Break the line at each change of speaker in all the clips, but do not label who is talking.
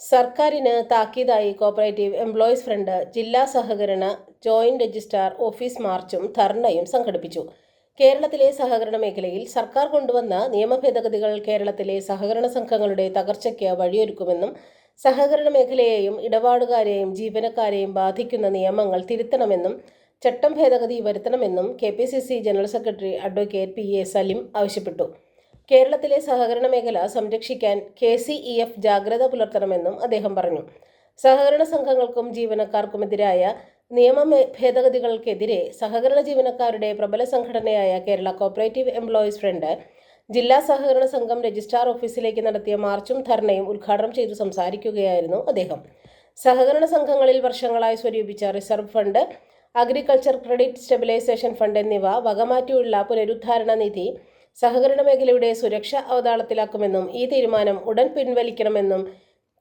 സർക്കാരിന് താക്കീതായി cooperative employees front ജില്ലാ സഹകരണ ജോയിന്റ് രജിസ്ട്രാർ ഓഫീസ് മാർച്ചും ധർണയും സംഘടിപ്പിച്ചു. കേരളത്തിലെ സഹകരണ മേഖലയിൽ സർക്കാർ കൊണ്ടുവന്ന നിയമഭേദഗതികൾ കേരളത്തിലെ സഹകരണ സംഘങ്ങളുടെ തകർച്ചയ്ക്ക് വഴിയൊരുക്കുമെന്നും സഹകരണ മേഖലയെയും ഇടപാടുകാരെയും ജീവനക്കാരെയും ബാധിക്കുന്ന നിയമങ്ങൾ തിരുത്തണമെന്നും ചട്ടം ഭേദഗതി വരുത്തണമെന്നും K general secretary advocate P A Salim ആവശ്യപ്പെട്ടു. കേരളത്തിലെ സഹകരണ മേഖല സംരക്ഷിക്കാൻ കെ സി ഇ എഫ് ജാഗ്രത പുലർത്തണമെന്നും അദ്ദേഹം പറഞ്ഞു. സഹകരണ സംഘങ്ങൾക്കും ജീവനക്കാർക്കുമെതിരായ നിയമ ഭേദഗതികൾക്കെതിരെ സഹകരണ ജീവനക്കാരുടെ പ്രബല സംഘടനയായ കേരള കോപ്പറേറ്റീവ് എംപ്ലോയീസ് ഫ്രണ്ട് ജില്ലാ സഹകരണ സംഘം രജിസ്ട്രാർ ഓഫീസിലേക്ക് നടത്തിയ മാർച്ചും ധർണയും ഉദ്ഘാടനം ചെയ്തു സംസാരിക്കുകയായിരുന്നു അദ്ദേഹം. സഹകരണ സംഘങ്ങളിൽ വർഷങ്ങളായി സ്വരൂപിച്ച reserve fund agriculture credit stabilisation fund എന്നിവ വകമാറ്റിയുള്ള പുനരുദ്ധാരണ നിധി സഹകരണ മേഖലയുടെ സുരക്ഷ അവതാളത്തിലാക്കുമെന്നും ഈ തീരുമാനം ഉടൻ പിൻവലിക്കണമെന്നും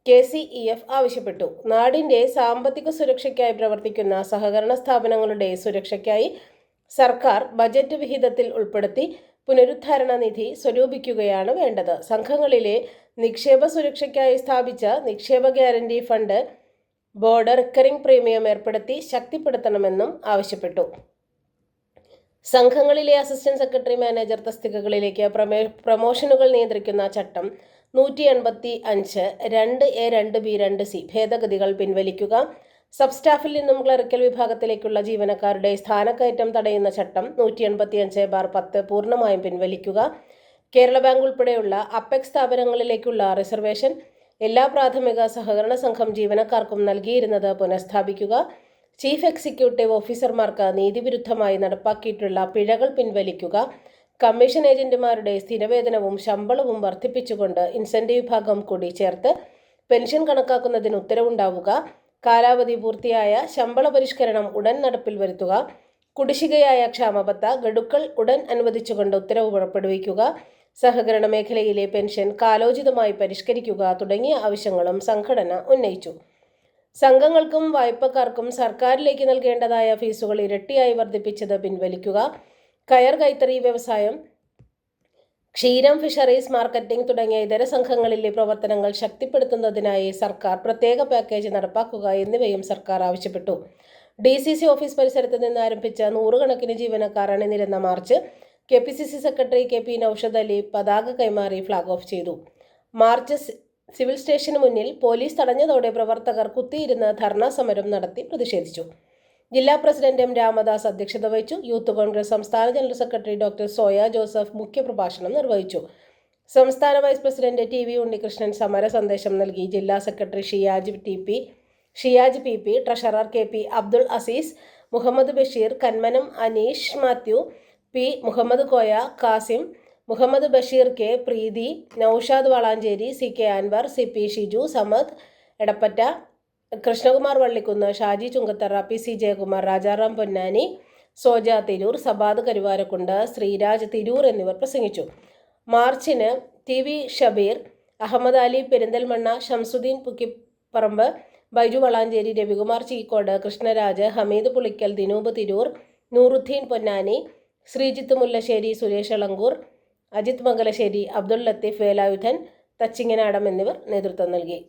കെ സി ഇ എഫ് ആവശ്യപ്പെട്ടു. നാടിന്റെ സാമ്പത്തിക സുരക്ഷയ്ക്കായി പ്രവർത്തിക്കുന്ന സഹകരണ സ്ഥാപനങ്ങളുടെ സുരക്ഷയ്ക്കായി സർക്കാർ ബജറ്റ് വിഹിതത്തിൽ ഉൾപ്പെടുത്തി പുനരുദ്ധാരണ നിധി സ്വരൂപിക്കുകയാണ് വേണ്ടത്. സംഘങ്ങളിലെ നിക്ഷേപ സുരക്ഷയ്ക്കായി സ്ഥാപിച്ച നിക്ഷേപ guarantee fund board recurring premium ഏർപ്പെടുത്തി ശക്തിപ്പെടുത്തണമെന്നും ആവശ്യപ്പെട്ടു. സംഘങ്ങളിലെ അസിസ്റ്റന്റ് സെക്രട്ടറി മാനേജർ തസ്തികകളിലേക്ക് പ്രമേ പ്രമോഷനുകൾ നിയന്ത്രിക്കുന്ന ചട്ടം നൂറ്റി എൺപത്തി അഞ്ച് രണ്ട് എ രണ്ട് ബി രണ്ട് സി ഭേദഗതികൾ പിൻവലിക്കുക. സബ് സ്റ്റാഫിൽ നിന്നും ക്ലറിക്കൽ വിഭാഗത്തിലേക്കുള്ള ജീവനക്കാരുടെ സ്ഥാനക്കയറ്റം തടയുന്ന ചട്ടം നൂറ്റി എൺപത്തി അഞ്ച് ബാർ പത്ത് പൂർണമായും പിൻവലിക്കുക. കേരള ബാങ്ക് ഉൾപ്പെടെയുള്ള അപ്പെക്സ് സ്ഥാപനങ്ങളിലേക്കുള്ള റിസർവേഷൻ. എല്ലാ പ്രാഥമിക സഹകരണ സംഘം ജീവനക്കാർക്കും നൽകിയിരുന്നത് പുനഃസ്ഥാപിക്കുക. ചീഫ് എക്സിക്യൂട്ടീവ് ഓഫീസർമാർക്ക് നീതിവിരുദ്ധമായി നടപ്പാക്കിയിട്ടുള്ള പിഴകൾ പിൻവലിക്കുക കമ്മീഷൻ ഏജന്റുമാരുടെ സ്ഥിരവേതനവും ശമ്പളവും വർദ്ധിപ്പിച്ചുകൊണ്ട് ഇൻസെന്റീവ് വിഭാഗം കൂടി ചേർത്ത് പെൻഷൻ കണക്കാക്കുന്നതിന് ഉത്തരവുണ്ടാവുക കാലാവധി പൂർത്തിയായ ശമ്പള പരിഷ്കരണം ഉടൻ നടപ്പിൽ വരുത്തുക കുടിശ്ശികയായ ക്ഷാമബത്ത ഗഡുക്കൾ ഉടൻ അനുവദിച്ചുകൊണ്ട് ഉത്തരവ് പുറപ്പെടുവിക്കുക സഹകരണ മേഖലയിലെ പെൻഷൻ കാലോചിതമായി പരിഷ്കരിക്കുക തുടങ്ങിയ ആവശ്യങ്ങളും സംഘടന ഉന്നയിച്ചു. സംഘങ്ങൾക്കും വായ്പക്കാർക്കും സർക്കാരിലേക്ക് നൽകേണ്ടതായ ഫീസുകൾ ഇരട്ടിയായി വർദ്ധിപ്പിച്ചത് പിൻവലിക്കുക. കയർ കൈത്തറി വ്യവസായം ക്ഷീരം ഫിഷറീസ് മാർക്കറ്റിംഗ് തുടങ്ങിയ ഇതര സംഘങ്ങളിലെ പ്രവർത്തനങ്ങൾ ശക്തിപ്പെടുത്തുന്നതിനായി സർക്കാർ പ്രത്യേക പാക്കേജ് നടപ്പാക്കുക എന്നിവയും സർക്കാർ ആവശ്യപ്പെട്ടു. ഡി സി സി ഓഫീസ് പരിസരത്ത് നിന്ന് ആരംഭിച്ച നൂറുകണക്കിന് ജീവനക്കാർ അണിനിരുന്ന march K P C C secretary K P Noushad Ali പതാക കൈമാറി ഫ്ളാഗ് ഓഫ് ചെയ്തു. മാർച്ച് സിവിൽ സ്റ്റേഷന് മുന്നിൽ പോലീസ് തടഞ്ഞതോടെ പ്രവർത്തകർ കുത്തിയിരുന്ന് ധർണാ സമരം നടത്തി പ്രതിഷേധിച്ചു. ജില്ലാ പ്രസിഡന്റ് എം രാമദാസ് അധ്യക്ഷത വഹിച്ചു. യൂത്ത് കോൺഗ്രസ് സംസ്ഥാന general secretary doctor Soya Joseph മുഖ്യപ്രഭാഷണം നിർവഹിച്ചു. സംസ്ഥാന vice president T V Unnikrishnan സമര സന്ദേശം നൽകി. ജില്ലാ secretary Shiyaj T P Shiyaj P P treasurer K P Abdul Azeez Muhammad Basheer Kanmanam Aneesh Mathew P Muhammad Koya Kasim Muhammad Basheer K. Preethi Noushad Valanchery C. K. Anwar C. P. Shiju Samad Edappatta Krishnakumar Vallikkunnu Shaji Chungathara P. C. Jayakumar Rajaram Ponnani Soja Tirur Sabad Karuvarakundu Sreeraj Tirur എന്നിവർ പ്രസംഗിച്ചു. മാർച്ചിന് T. V. Shabeer Ahmed Ali Perinthalmanna Shamsuddin പുക്കിപ്പറമ്പ് Baiju Valanchery Ravikumar Cheekode Krishnaraj Hameed Pulikkal Dinoop Tirur Nooruddin Ponnani Sreejith Mullassery Suresh Alankur Ajith Mangalassery Abdul Latheef Velayudhan Thachinganadam എന്നിവർ നേതൃത്വം നൽകി.